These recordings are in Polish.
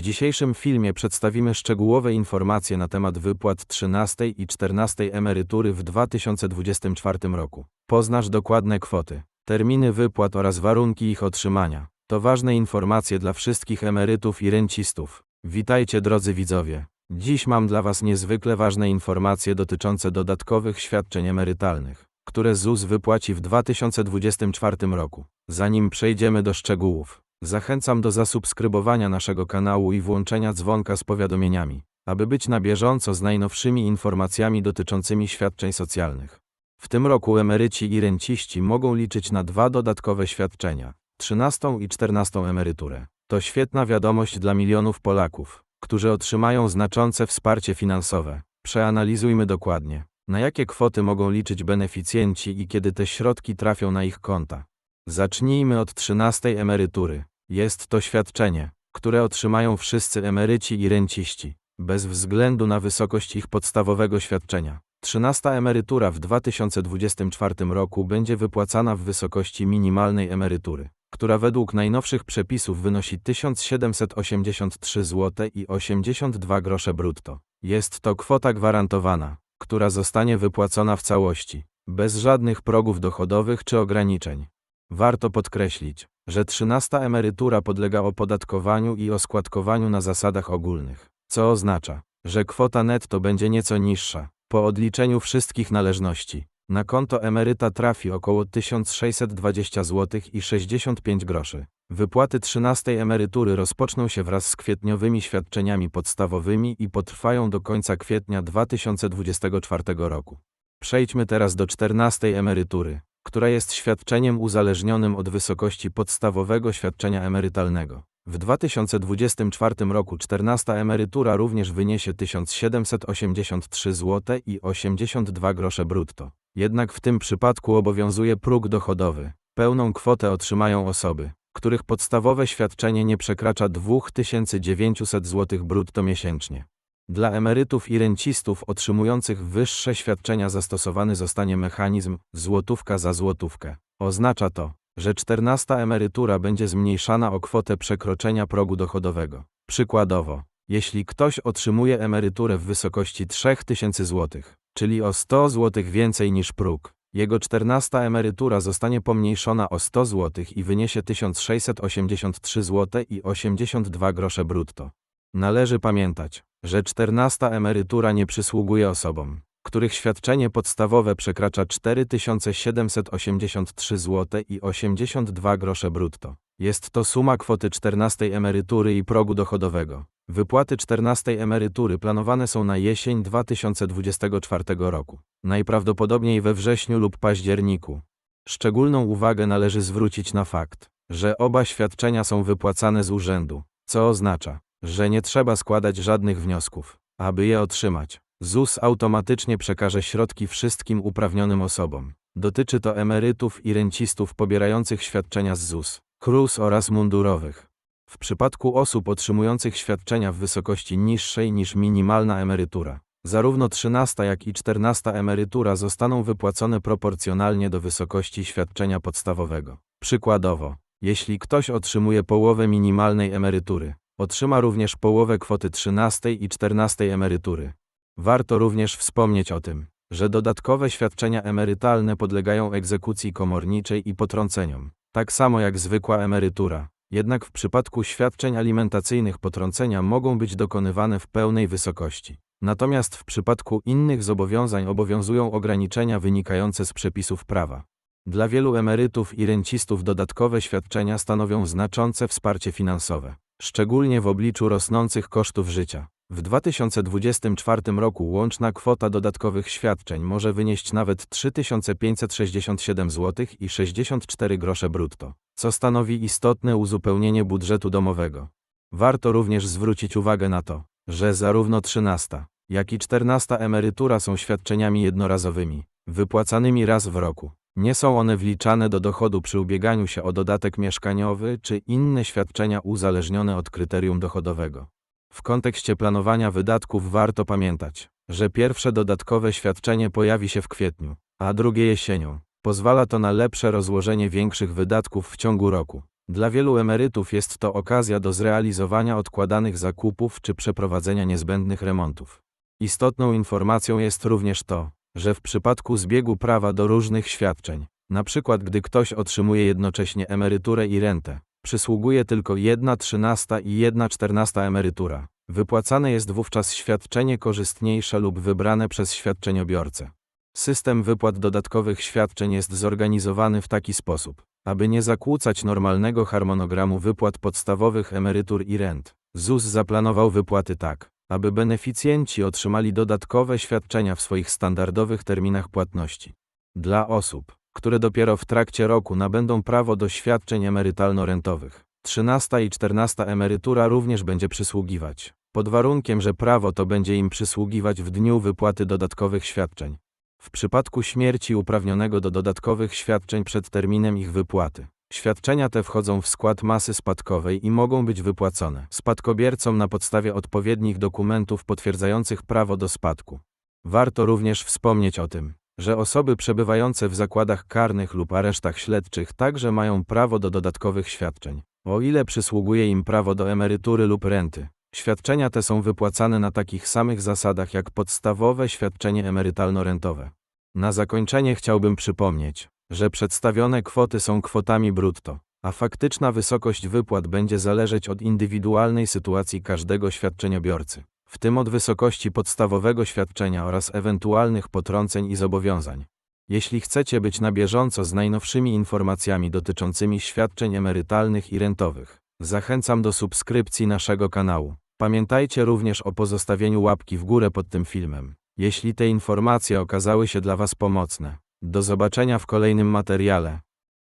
W dzisiejszym filmie przedstawimy szczegółowe informacje na temat wypłat 13 i 14 emerytury w 2024 roku. Poznasz dokładne kwoty, terminy wypłat oraz warunki ich otrzymania. To ważne informacje dla wszystkich emerytów i rencistów. Witajcie drodzy widzowie. Dziś mam dla Was niezwykle ważne informacje dotyczące dodatkowych świadczeń emerytalnych, które ZUS wypłaci w 2024 roku. Zanim przejdziemy do szczegółów, zachęcam do zasubskrybowania naszego kanału i włączenia dzwonka z powiadomieniami, aby być na bieżąco z najnowszymi informacjami dotyczącymi świadczeń socjalnych. W tym roku emeryci i renciści mogą liczyć na dwa dodatkowe świadczenia 13 i 14 emeryturę. To świetna wiadomość dla milionów Polaków, którzy otrzymają znaczące wsparcie finansowe. Przeanalizujmy dokładnie, na jakie kwoty mogą liczyć beneficjenci i kiedy te środki trafią na ich konta. Zacznijmy od 13 emerytury. Jest to świadczenie, które otrzymają wszyscy emeryci i renciści, bez względu na wysokość ich podstawowego świadczenia. 13 emerytura w 2024 roku będzie wypłacana w wysokości minimalnej emerytury, która według najnowszych przepisów wynosi 1783 zł i 82 grosze brutto. Jest to kwota gwarantowana, która zostanie wypłacona w całości, bez żadnych progów dochodowych czy ograniczeń. Warto podkreślić, że 13 emerytura podlega opodatkowaniu i oskładkowaniu na zasadach ogólnych, co oznacza, że kwota netto będzie nieco niższa. Po odliczeniu wszystkich należności, na konto emeryta trafi około 1620 zł i 65 groszy. Wypłaty 13 emerytury rozpoczną się wraz z kwietniowymi świadczeniami podstawowymi i potrwają do końca kwietnia 2024 roku. Przejdźmy teraz do 14 emerytury, która jest świadczeniem uzależnionym od wysokości podstawowego świadczenia emerytalnego. W 2024 roku 14 emerytura również wyniesie 1783 zł i 82 grosze brutto. Jednak w tym przypadku obowiązuje próg dochodowy. Pełną kwotę otrzymają osoby, których podstawowe świadczenie nie przekracza 2900 zł brutto miesięcznie. Dla emerytów i rencistów otrzymujących wyższe świadczenia zastosowany zostanie mechanizm złotówka za złotówkę. Oznacza to, że 14 emerytura będzie zmniejszana o kwotę przekroczenia progu dochodowego. Przykładowo, jeśli ktoś otrzymuje emeryturę w wysokości 3000 zł, czyli o 100 zł więcej niż próg, jego 14 emerytura zostanie pomniejszona o 100 zł i wyniesie 1683 zł i 82 grosze brutto. Należy pamiętać, że 14 emerytura nie przysługuje osobom, których świadczenie podstawowe przekracza 4783 zł i 82 grosze brutto. Jest to suma kwoty 14 emerytury i progu dochodowego. Wypłaty 14 emerytury planowane są na jesień 2024 roku, najprawdopodobniej we wrześniu lub październiku. Szczególną uwagę należy zwrócić na fakt, że oba świadczenia są wypłacane z urzędu, co oznacza, że nie trzeba składać żadnych wniosków, aby je otrzymać. ZUS automatycznie przekaże środki wszystkim uprawnionym osobom. Dotyczy to emerytów i rencistów pobierających świadczenia z ZUS, KRUS oraz mundurowych. W przypadku osób otrzymujących świadczenia w wysokości niższej niż minimalna emerytura, zarówno 13 jak i 14 emerytura zostaną wypłacone proporcjonalnie do wysokości świadczenia podstawowego. Przykładowo, jeśli ktoś otrzymuje połowę minimalnej emerytury, otrzyma również połowę kwoty 13 i 14 emerytury. Warto również wspomnieć o tym, że dodatkowe świadczenia emerytalne podlegają egzekucji komorniczej i potrąceniom, tak samo jak zwykła emerytura. Jednak w przypadku świadczeń alimentacyjnych potrącenia mogą być dokonywane w pełnej wysokości. Natomiast w przypadku innych zobowiązań obowiązują ograniczenia wynikające z przepisów prawa. Dla wielu emerytów i rencistów dodatkowe świadczenia stanowią znaczące wsparcie finansowe, szczególnie w obliczu rosnących kosztów życia. W 2024 roku łączna kwota dodatkowych świadczeń może wynieść nawet 3567 zł i 64 grosze brutto, co stanowi istotne uzupełnienie budżetu domowego. Warto również zwrócić uwagę na to, że zarówno 13, jak i 14 emerytura są świadczeniami jednorazowymi, wypłacanymi raz w roku. Nie są one wliczane do dochodu przy ubieganiu się o dodatek mieszkaniowy czy inne świadczenia uzależnione od kryterium dochodowego. W kontekście planowania wydatków warto pamiętać, że pierwsze dodatkowe świadczenie pojawi się w kwietniu, a drugie jesienią. Pozwala to na lepsze rozłożenie większych wydatków w ciągu roku. Dla wielu emerytów jest to okazja do zrealizowania odkładanych zakupów czy przeprowadzenia niezbędnych remontów. Istotną informacją jest również to, że w przypadku zbiegu prawa do różnych świadczeń, przykład gdy ktoś otrzymuje jednocześnie emeryturę i rentę, przysługuje tylko jedna trzynasta i jedna czternasta emerytura. Wypłacane jest wówczas świadczenie korzystniejsze lub wybrane przez świadczeniobiorcę. System wypłat dodatkowych świadczeń jest zorganizowany w taki sposób, aby nie zakłócać normalnego harmonogramu wypłat podstawowych emerytur i rent. ZUS zaplanował wypłaty tak, aby beneficjenci otrzymali dodatkowe świadczenia w swoich standardowych terminach płatności. Dla osób, które dopiero w trakcie roku nabędą prawo do świadczeń emerytalno-rentowych, 13 i 14 emerytura również będzie przysługiwać, pod warunkiem, że prawo to będzie im przysługiwać w dniu wypłaty dodatkowych świadczeń. W przypadku śmierci uprawnionego do dodatkowych świadczeń przed terminem ich wypłaty, świadczenia te wchodzą w skład masy spadkowej i mogą być wypłacone spadkobiercom na podstawie odpowiednich dokumentów potwierdzających prawo do spadku. Warto również wspomnieć o tym, że osoby przebywające w zakładach karnych lub aresztach śledczych także mają prawo do dodatkowych świadczeń, o ile przysługuje im prawo do emerytury lub renty. Świadczenia te są wypłacane na takich samych zasadach jak podstawowe świadczenie emerytalno-rentowe. Na zakończenie chciałbym przypomnieć, że przedstawione kwoty są kwotami brutto, a faktyczna wysokość wypłat będzie zależeć od indywidualnej sytuacji każdego świadczeniobiorcy, w tym od wysokości podstawowego świadczenia oraz ewentualnych potrąceń i zobowiązań. Jeśli chcecie być na bieżąco z najnowszymi informacjami dotyczącymi świadczeń emerytalnych i rentowych, zachęcam do subskrypcji naszego kanału. Pamiętajcie również o pozostawieniu łapki w górę pod tym filmem, jeśli te informacje okazały się dla Was pomocne. Do zobaczenia w kolejnym materiale.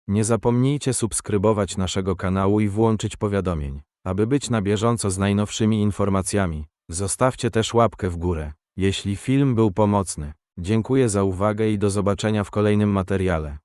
Nie zapomnijcie subskrybować naszego kanału i włączyć powiadomień, aby być na bieżąco z najnowszymi informacjami. Zostawcie też łapkę w górę, jeśli film był pomocny. Dziękuję za uwagę i do zobaczenia w kolejnym materiale.